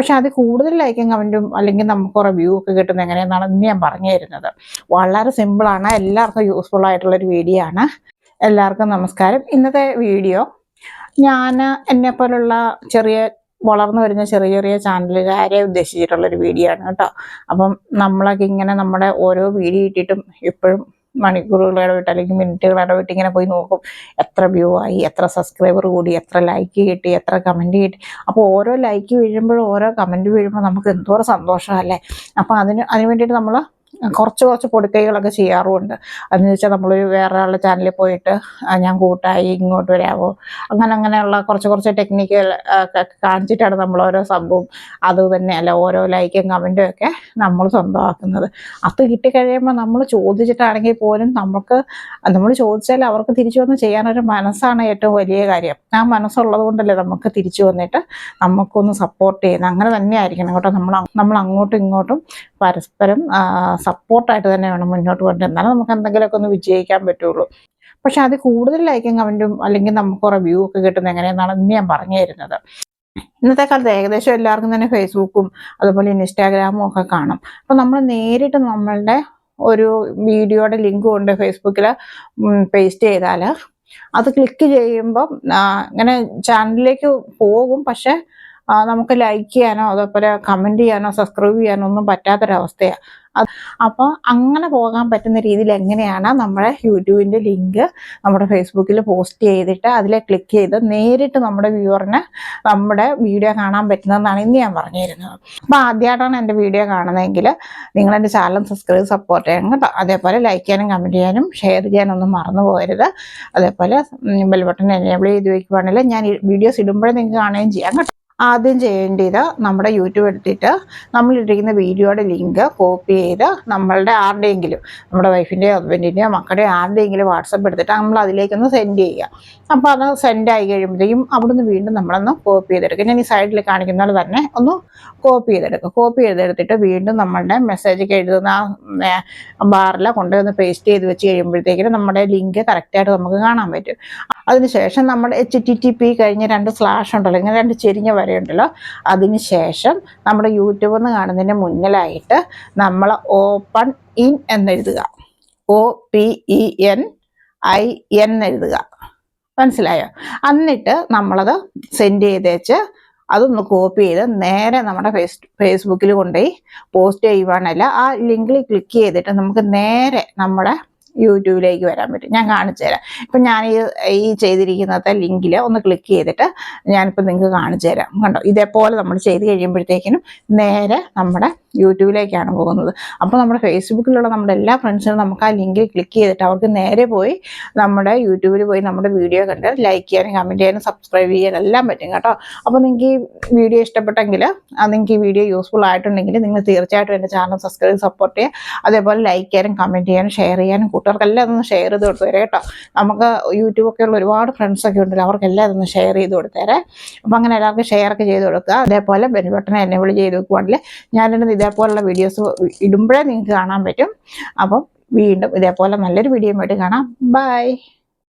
പക്ഷെ അത് കൂടുതൽ ലൈക്കും കമന്റും അല്ലെങ്കിൽ നമുക്ക് റിവ്യൂ ഒക്കെ കിട്ടുന്ന എങ്ങനെയെന്നാണ് ഇന്ന് ഞാൻ പറഞ്ഞു തരുന്നത് വളരെ സിമ്പിളാണ് എല്ലാവർക്കും യൂസ്ഫുൾ ആയിട്ടുള്ളൊരു വീഡിയോ ആണ്. എല്ലാവർക്കും നമസ്കാരം. ഇന്നത്തെ വീഡിയോ ഞാൻ എന്നെ പോലുള്ള ചെറിയ വളർന്നു വരുന്ന ചെറിയ ചെറിയ ചാനലുകാരെ ഉദ്ദേശിച്ചിട്ടുള്ളൊരു വീഡിയോ ആണ് കേട്ടോ. അപ്പം നമ്മളൊക്കെ ഇങ്ങനെ നമ്മുടെ ഓരോ വീഡിയോ ഇട്ടിട്ടും എപ്പോഴും മണിക്കൂറുകൾ ഇടവിട്ട് അല്ലെങ്കിൽ മിനിറ്റുകൾ ഇടവിട്ട് ഇങ്ങനെ പോയി നോക്കും. എത്ര വ്യൂ ആയി എത്ര സബ്സ്ക്രൈബർ കൂടി എത്ര ലൈക്ക് കിട്ടി എത്ര കമന്റ് കിട്ടി. അപ്പോൾ ഓരോ ലൈക്ക് വീഴുമ്പോഴും ഓരോ കമന്റ് വീഴുമ്പോൾ നമുക്ക് എന്തോരം സന്തോഷമല്ലേ അപ്പോൾ അതിന് അതിന് വേണ്ടിയിട്ട് നമ്മൾ കുറച്ച് കുറച്ച് പൊടിക്കൈകളൊക്കെ ചെയ്യാറുമുണ്ട്. അതെന്ന് വെച്ചാൽ നമ്മൾ വേറെ ആളുടെ ചാനലിൽ പോയിട്ട് ഞാൻ കൂട്ടായി ഇങ്ങോട്ട് വരാമോ അങ്ങനെ അങ്ങനെയുള്ള കുറച്ച് കുറച്ച് ടെക്നിക്കുകൾ കാണിച്ചിട്ടാണ് നമ്മൾ ഓരോ സംഭവം അത് തന്നെയല്ല ഓരോ ലൈക്കും കമന്റും ഒക്കെ നമ്മൾ സ്വന്തമാക്കുന്നത്. അത് കിട്ടിക്കഴിയുമ്പോൾ നമ്മൾ ചോദിച്ചിട്ടാണെങ്കിൽ പോലും നമുക്ക് നമ്മൾ ചോദിച്ചാൽ അവർക്ക് തിരിച്ചു വന്ന് ചെയ്യാനൊരു മനസ്സാണ് ഏറ്റവും വലിയ കാര്യം. ആ മനസ്സുള്ളത് കൊണ്ടല്ലേ നമുക്ക് തിരിച്ചു വന്നിട്ട് നമുക്കൊന്ന് സപ്പോർട്ട് ചെയ്യുന്നത്. അങ്ങനെ തന്നെ ആയിരിക്കണം കേട്ടോ. നമ്മൾ നമ്മൾ അങ്ങോട്ടും ഇങ്ങോട്ടും പരസ്പരം സപ്പോർട്ടായിട്ട് തന്നെ വേണം മുന്നോട്ട് കൊണ്ടുവരാൻ എന്നാലും നമുക്ക് എന്തെങ്കിലുമൊക്കെ ഒന്ന് വിജയിക്കാൻ പറ്റുള്ളൂ. പക്ഷെ അത് കൂടുതൽ ലൈക്കും കമന്റും അല്ലെങ്കിൽ നമുക്ക് റിവ്യൂ ഒക്കെ കിട്ടുന്ന എങ്ങനെയെന്നാണ് ഇന്ന് ഞാൻ പറഞ്ഞു തരുന്നത്. ഇന്നത്തെ കാലത്ത് ഏകദേശം എല്ലാവർക്കും തന്നെ ഫേസ്ബുക്കും അതുപോലെ ഇൻസ്റ്റാഗ്രാമും ഒക്കെ കാണും. അപ്പം നമ്മൾ നേരിട്ട് നമ്മളുടെ ഒരു വീഡിയോയുടെ ലിങ്ക് കൊണ്ട് ഫേസ്ബുക്കിൽ പേസ്റ്റ് ചെയ്താൽ അത് ക്ലിക്ക് ചെയ്യുമ്പം അങ്ങനെ ചാനലിലേക്ക് പോകും. പക്ഷെ നമുക്ക് ലൈക്ക് ചെയ്യാനോ അതേപോലെ കമന്റ് ചെയ്യാനോ സബ്സ്ക്രൈബ് ചെയ്യാനോ ഒന്നും പറ്റാത്തൊരവസ്ഥയാണ് അപ്പോൾ അങ്ങനെ പോകാൻ പറ്റുന്ന രീതിയിൽ എങ്ങനെയാണ് നമ്മുടെ യൂട്യൂബിന്റെ ലിങ്ക് നമ്മുടെ ഫേസ്ബുക്കിൽ പോസ്റ്റ് ചെയ്തിട്ട് അതിലെ ക്ലിക്ക് ചെയ്ത് നേരിട്ട് നമ്മുടെ വ്യൂവറിന് നമ്മുടെ വീഡിയോ കാണാൻ പറ്റുന്നതെന്നാണ് ഇന്ന് ഞാൻ പറഞ്ഞു തരുന്നത് അപ്പോൾ ആദ്യമായിട്ടാണ് എന്റെ വീഡിയോ കാണുന്നതെങ്കിൽ നിങ്ങൾ എന്റെ ചാനൽ സബ്സ്ക്രൈബ് സപ്പോർട്ട് ചെയ്യണം കേട്ടോ. അതേപോലെ ലൈക്ക് ചെയ്യാനും കമന്റ് ചെയ്യാനും ഷെയർ ചെയ്യാനൊന്നും മറന്നു പോകരുത്. അതേപോലെ ബെൽ ബട്ടൺ എനേബിൾ ചെയ്ത് വയ്ക്കുവാണെങ്കിൽ ഞാൻ വീഡിയോസ് ഇടുമ്പോഴേ നിങ്ങൾക്ക് കാണുകയും ചെയ്യാം കേട്ടോ. ആദ്യം ചെയ്യേണ്ടത് നമ്മുടെ യൂട്യൂബ് എടുത്തിട്ട് നമ്മളിട്ടിരിക്കുന്ന വീഡിയോയുടെ ലിങ്ക് കോപ്പി ചെയ്ത് നമ്മളുടെ ആരുടെയെങ്കിലും നമ്മുടെ വൈഫിന്റെയോ ഹസ്ബൻഡിന്റെയോ മക്കളുടെയോ ആരുടെയെങ്കിലും വാട്സപ്പ് എടുത്തിട്ട് നമ്മൾ അതിലേക്കൊന്ന് സെൻഡ് ചെയ്യുക. അപ്പോൾ അത് സെൻഡ് ആയി കഴിയുമ്പോഴത്തേക്കും അവിടുന്ന് വീണ്ടും നമ്മളൊന്ന് കോപ്പി ചെയ്തെടുക്കുക. ഞാൻ ഈ സൈഡിൽ കാണിക്കുന്ന പോലെ തന്നെ ഒന്ന് കോപ്പി ചെയ്തെടുക്കുക. കോപ്പി ചെയ്തെടുത്തിട്ട് വീണ്ടും നമ്മളുടെ മെസ്സേജൊക്കെ എഴുതുന്ന ബാറിൽ കൊണ്ടുവന്ന് പേസ്റ്റ് ചെയ്ത് വെച്ച് കഴിയുമ്പോഴത്തേക്കിനും നമ്മുടെ ലിങ്ക് കറക്റ്റായിട്ട് നമുക്ക് കാണാൻ പറ്റും. അതിനുശേഷം നമ്മൾ എച്ച് ടി ടി പി കഴിഞ്ഞ് രണ്ട് സ്ലാഷ് ഉണ്ടല്ലോ ഇങ്ങനെ രണ്ട് ചെരിഞ്ഞ വരെയുണ്ടല്ലോ അതിനുശേഷം നമ്മുടെ യൂട്യൂബിൽ നിന്ന് കാണുന്നതിന് മുന്നിലായിട്ട് നമ്മൾ open in എന്നെഴുതുക. O P E N I N എഴുതുക. മനസ്സിലായോ? എന്നിട്ട് നമ്മളത് സെൻഡ് ചെയ്തേച്ച് അതൊന്ന് കോപ്പി ചെയ്ത് നേരെ നമ്മുടെ ഫേസ് ഫേസ്ബുക്കിൽ കൊണ്ടുപോയി പോസ്റ്റ് ചെയ്യുവാണല്ല ആ ലിങ്കിൽ ക്ലിക്ക് ചെയ്തിട്ട് നമുക്ക് നേരെ നമ്മുടെ യൂട്യൂബിലേക്ക് വരാൻ പറ്റും. ഞാൻ കാണിച്ചു തരാം. ഇപ്പം ഞാൻ ഈ ഈ ലിങ്കിൽ ഒന്ന് ക്ലിക്ക് ചെയ്തിട്ട് ഞാനിപ്പോൾ നിങ്ങൾക്ക് കാണിച്ചു തരാം. കണ്ടോ? ഇതേപോലെ നമ്മൾ ചെയ്ത് കഴിയുമ്പോഴത്തേക്കിനും നേരെ നമ്മുടെ യൂട്യൂബിലേക്കാണ് പോകുന്നത്. അപ്പോൾ നമ്മുടെ ഫേസ്ബുക്കിലുള്ള നമ്മുടെ എല്ലാ ഫ്രണ്ട്സിനും നമുക്ക് ആ ലിങ്കിൽ ക്ലിക്ക് ചെയ്തിട്ട് അവർക്ക് നേരെ പോയി നമ്മുടെ യൂട്യൂബിൽ പോയി നമ്മുടെ വീഡിയോ കണ്ട് ലൈക്ക് ചെയ്യാനും കമന്റ് ചെയ്യാനും സബ്സ്ക്രൈബ് ചെയ്യാനും എല്ലാം പറ്റും കേട്ടോ. അപ്പോൾ നിങ്ങൾക്ക് ഈ വീഡിയോ ഇഷ്ടപ്പെട്ടെങ്കിൽ നിങ്ങൾക്ക് ഈ വീഡിയോ യൂസ്ഫുൾ ആയിട്ടുണ്ടെങ്കിൽ നിങ്ങൾ തീർച്ചയായിട്ടും എന്റെ ചാനൽ സബ്സ്ക്രൈബ് സപ്പോർട്ട് ചെയ്യുക. അതേപോലെ ലൈക്ക് ചെയ്യാനും കമന്റ് ചെയ്യാനും ഷെയർ ചെയ്യാനും കൂട്ടുകാർക്കെല്ലാം ഇതൊന്ന് ഷെയർ ചെയ്ത് കൊടുത്തേരെ കേട്ടോ. നമുക്ക് യൂട്യൂബൊക്കെ ഉള്ള ഒരുപാട് ഫ്രണ്ട്സൊക്കെ ഉണ്ടല്ലോ അവർക്കെല്ലാം ഇതൊന്ന് ഷെയർ ചെയ്ത് കൊടുത്തേരെ അപ്പോൾ അങ്ങനെ എല്ലാവർക്കും ഷെയർ ഒക്കെ ചെയ്ത് കൊടുക്കുക. അതേപോലെ ബെൽ ബട്ടൺ വിളി ചെയ്ത് വെക്കുവാണെങ്കിൽ ഞാനിടുന്ന ഇതേപോലുള്ള വീഡിയോസ് ഇടുമ്പോഴേ നിങ്ങൾക്ക് കാണാൻ പറ്റും. അപ്പം വീണ്ടും ഇതേപോലെ നല്ലൊരു വീഡിയോ ആയിട്ട് കാണാം. ബൈ